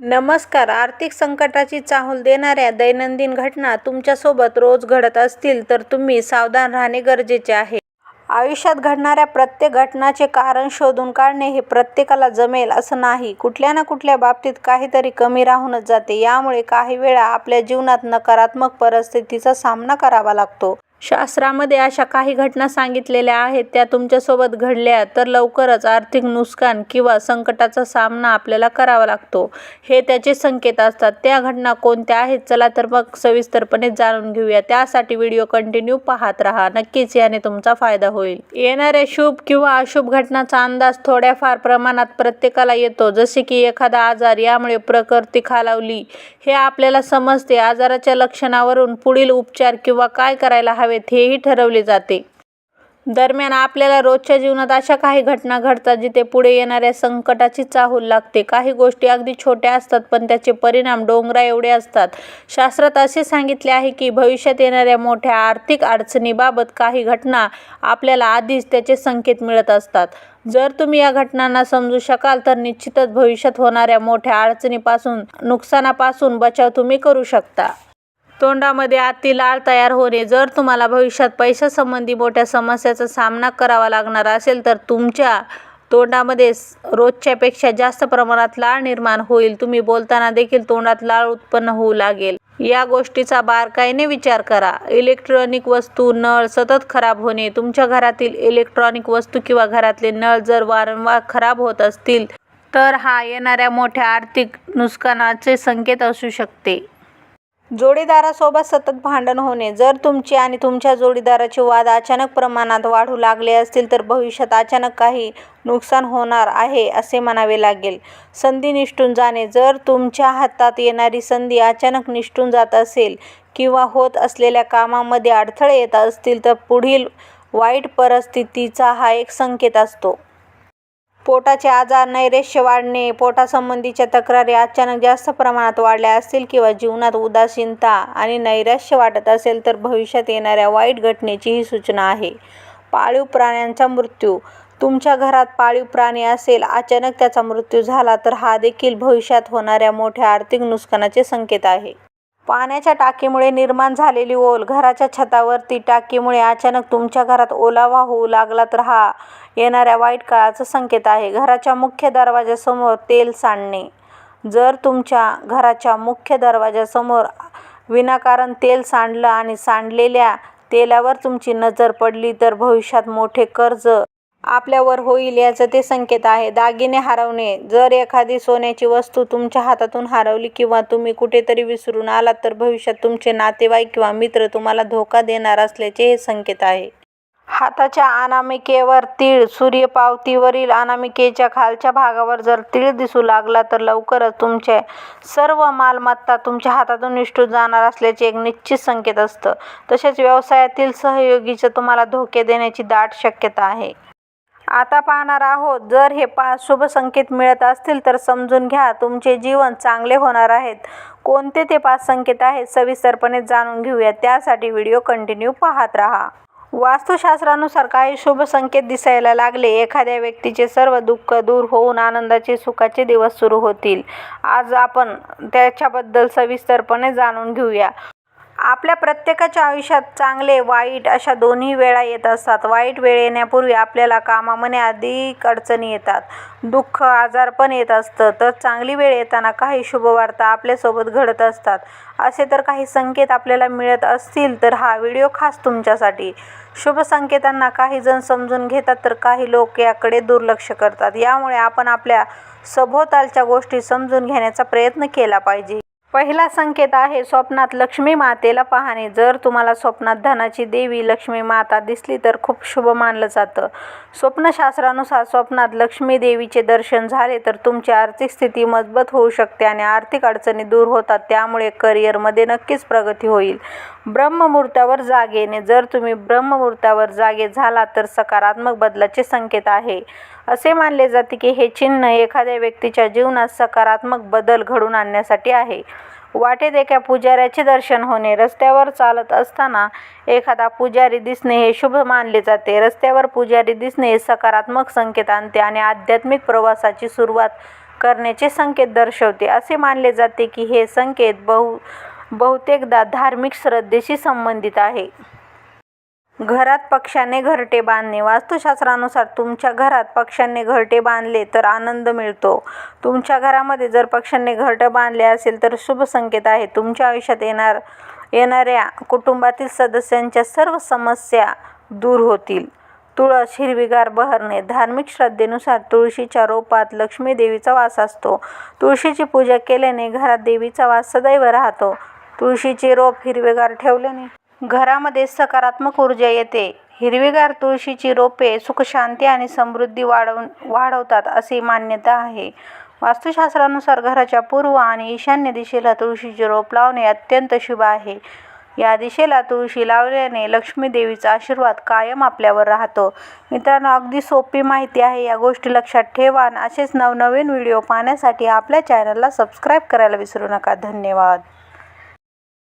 नमस्कार. आर्थिक संकटाची चाहूल देणाऱ्या दैनंदिन घटना तुमच्यासोबत रोज घडत असतील तर तुम्ही सावधान राहणे गरजेचे आहे. आयुष्यात घडणाऱ्या प्रत्येक घटनाचे कारण शोधून काढणे हे प्रत्येकाला जमेल असं नाही. कुठल्या ना कुठल्या बाबतीत काहीतरी कमी राहूनच जाते. यामुळे काही वेळा आपल्या जीवनात नकारात्मक परिस्थितीचा सामना करावा लागतो. शास्त्रामध्ये अशा काही घटना सांगितलेल्या आहेत त्या तुमच्यासोबत घडल्या तर लवकरच आर्थिक नुकसान किंवा संकटाचा सामना आपल्याला करावा लागतो. हे त्याचे संकेत असतात. त्या घटना कोणत्या आहेत? चला तर मग सविस्तरपणे जाणून घेऊया. त्यासाठी व्हिडिओ कंटिन्यू पाहत राहा. नक्कीच याने तुमचा फायदा होईल. येणाऱ्या शुभ किंवा अशुभ घटनाचा अंदाज थोड्याफार प्रमाणात प्रत्येकाला येतो. जसे की एखादा आजार यामुळे प्रकृती खालावली. हे आपल्याला समजते. आजाराच्या लक्षणावरून पुढील उपचार किंवा काय करायला हवे करावेत हेही ठरवले जाते. दरम्यान आपल्याला रोजच्या जीवनात अशा काही घटना घडतात जिथे पुढे येणाऱ्या संकटाची चाहूल लागते. काही गोष्टी अगदी छोट्या असतात पण त्याचे परिणाम डोंगरा एवढे असतात. शास्त्रात असे सांगितले आहे की भविष्यात येणाऱ्या मोठ्या आर्थिक अडचणीबाबत काही घटना आपल्याला आधीच त्याचे संकेत मिळत असतात. जर तुम्ही या घटनांना समजू शकाल तर निश्चितच भविष्यात होणाऱ्या मोठ्या अडचणीपासून नुकसानापासून बचाव तुम्ही करू शकता. तोंडामध्ये अति लाळ तयार होणे. जर तुम्हाला भविष्यात पैशासंबंधी मोठ्या समस्याचा सामना करावा लागणार असेल तर तुमच्या तोंडामध्ये रोजच्यापेक्षा जास्त प्रमाणात लाळ निर्माण होईल. तुम्ही बोलताना देखील तोंडात लाळ उत्पन्न होऊ लागेल. या गोष्टीचा बारकाईने विचार करा. इलेक्ट्रॉनिक वस्तू नळ सतत खराब होणे. तुमच्या घरातील इलेक्ट्रॉनिक वस्तू किंवा घरातले नळ जर वारंवार खराब होत असतील तर हा येणाऱ्या मोठ्या आर्थिक नुकसानाचे संकेत असू शकते. जोडीदारासोबत सतत भांडण होणे. जर तुमचे आणि तुमच्या जोडीदाराचे वाद अचानक प्रमाणात वाढू लागले असतील तर भविष्यात अचानक काही नुकसान होणार आहे असे म्हणावे लागेल. संधी निष्ठून जाणे. जर तुमच्या हातात येणारी संधी अचानक निष्ठून जात असेल किंवा होत असलेल्या कामामध्ये अडथळे येत असतील तर पुढील वाईट परिस्थितीचा हा एक संकेत असतो. पोटाचे आजार नैराश्य वाढणे पोटासंबंधीच्या तक्रारी अचानक जास्त प्रमाणात वाढल्या असतील किंवा जीवनात उदासीनता आणि नैराश्य वाटत असेल तर भविष्यात येणाऱ्या वाईट घटनेची ही सूचना आहे. पाळीव प्राण्यांचा मृत्यू. तुमच्या घरात पाळीव प्राणी असेल अचानक त्याचा मृत्यू झाला तर हा देखील भविष्यात होणाऱ्या मोठ्या आर्थिक नुकसानाचे संकेत आहे. पाण्याच्या टाकीमुळे निर्माण झालेली ओल. घराच्या छतावरती टाकीमुळे अचानक तुमच्या घरात ओलावा होऊ लागला तर हा येणाऱ्या वाईट काळाचा संकेत आहे. घराच्या मुख्य दरवाजासमोर तेल सांडणे. जर तुमच्या घराच्या मुख्य दरवाजासमोर विनाकारण तेल सांडलं आणि सांडलेल्या तेलावर तुमची नजर पडली तर भविष्यात मोठे कर्ज आपल्यावर होईल याचं ते संकेत आहे. दागिने हरवणे जर एखादी सोन्याची वस्तू तुमच्या हातातून हरवली किंवा तुम्ही कुठेतरी विसरून आलात तर भविष्यात तुमचे नातेवाईक किंवा मित्र तुम्हाला धोका देणार असल्याचे हे संकेत आहे. हाताच्या अनामिकेवर तीळ सूर्यपावतीवरील अनामिकेच्या खालच्या भागावर जर तीळ दिसू लागला तर लवकरच तुमचे सर्व मालमत्ता तुमच्या हातातून निष्ठून जाणार असल्याचे एक निश्चित संकेत असतं. तसेच व्यवसायातील सहयोगीचं तुम्हाला धोके देण्याची दाट शक्यता आहे. आता पाहणार आहोत. जर हे पाच शुभ संकेत मिळत असतील तर समजून घ्या तुमचे जीवन चांगले होणार आहेत. कोणते ते पाच संकेत आहेत सविस्तरपणे जाणून घेऊया. त्यासाठी व्हिडिओ कंटिन्यू पाहत राहा. वास्तुशास्त्रानुसार काही शुभ संकेत दिसायला लागले. एखाद्या व्यक्तीचे सर्व दुःख दूर होऊन आनंदाचे सुखाचे दिवस सुरू होतील. आज आपण त्याच्याबद्दल सविस्तरपणे जाणून घेऊया. आपल्या प्रत्येकाच्या आयुष्यात चांगले वाईट अशा दोन्ही वेळा येत असतात. वाईट वेळ येण्यापूर्वी आपल्याला कामामध्ये अधिक अडचणी येतात. दुःख आजार पण येत असतं. तर चांगली वेळ येताना काही शुभवार्ता आपल्यासोबत घडत असतात. असे तर काही संकेत आपल्याला मिळत असतील तर हा व्हिडिओ खास तुमच्यासाठी. शुभ संकेतांना काही जण समजून घेतात तर काही लोक याकडे दुर्लक्ष करतात. यामुळे आपण आपल्या सभोवतालच्या गोष्टी समजून घेण्याचा प्रयत्न केला पाहिजे. पहिला संकेत आहे स्वप्नात लक्ष्मी मातेला पाहणे. जर तुम्हाला स्वप्नात धनाची देवी लक्ष्मी माता दिसली तर खूप शुभ मानलं जातं. स्वप्नशास्त्रानुसार स्वप्नात लक्ष्मी देवीचे दर्शन झाले तर तुमची आर्थिक स्थिती मजबूत होऊ शकते आणि आर्थिक अडचणी दूर होतात. त्यामुळे करिअरमध्ये नक्कीच प्रगती होईल. ब्रह्ममुहूर्तावर जाग येणे. जर तुम्ही ब्रह्ममुहूर्तावर जागे झाला तर सकारात्मक बदलाचे संकेत आहे. असे मानले जाते की हे चिन्ह एखाद्या व्यक्तीच्या जीवनात सकारात्मक बदल घडून आणण्यासाठी आहे. वाटेत एका पुजाऱ्याचे दर्शन होणे. रस्त्यावर चालत असताना एखादा पुजारी दिसणे हे शुभ मानले जाते. रस्त्यावर पुजारी दिसणे हे सकारात्मक संकेत आणते आणि आध्यात्मिक प्रवासाची सुरुवात करण्याचे संकेत दर्शवते. असे मानले जाते की हे संकेत बहु बहुतेकदा धार्मिक श्रद्धेशी संबंधित आहे घरात पक्ष्याने घरटे बांधणे वास्तुशास्त्रानुसार तुमच्या घरात पक्ष्याने घरटे बांधले तर आनंद मिळतो. तुमच्या घरामध्ये जर पक्ष्याने घरटे बांधले असेल तर शुभ संकेत आहे. तुमच्या आयुष्यात येणाऱ्या कुटुंबातील सदस्यांच्या सर्व समस्या दूर होतील. तुळस हिरवीगार बहरणे धार्मिक श्रद्धेनुसार तुळशीच्या रोपात लक्ष्मी देवीचा वास असतो. तुळशीची पूजा केल्याने घरात देवीचा वास सदैव राहतो. तुळशीचे रोप हिरवेगार ठेवल्याने घरामध्ये सकारात्मक ऊर्जा येते. हिरवीगार तुळशीची रोपे सुखशांती आणि समृद्धी वाढवतात अशी मान्यता आहे. वास्तुशास्त्रानुसार घराच्या पूर्व आणि ईशान्य दिशेला तुळशीचे रोप लावणे अत्यंत शुभ आहे. या दिशेला तुळशी लावल्याने लक्ष्मी देवीचा आशीर्वाद कायम आपल्यावर राहतो. मित्रांनो, अगदी सोपी माहिती आहे. या गोष्टी लक्षात ठेवा. असेच नवनवीन व्हिडिओ पाहण्यासाठी आपल्या चॅनलला सबस्क्राईब करायला विसरू नका. धन्यवाद.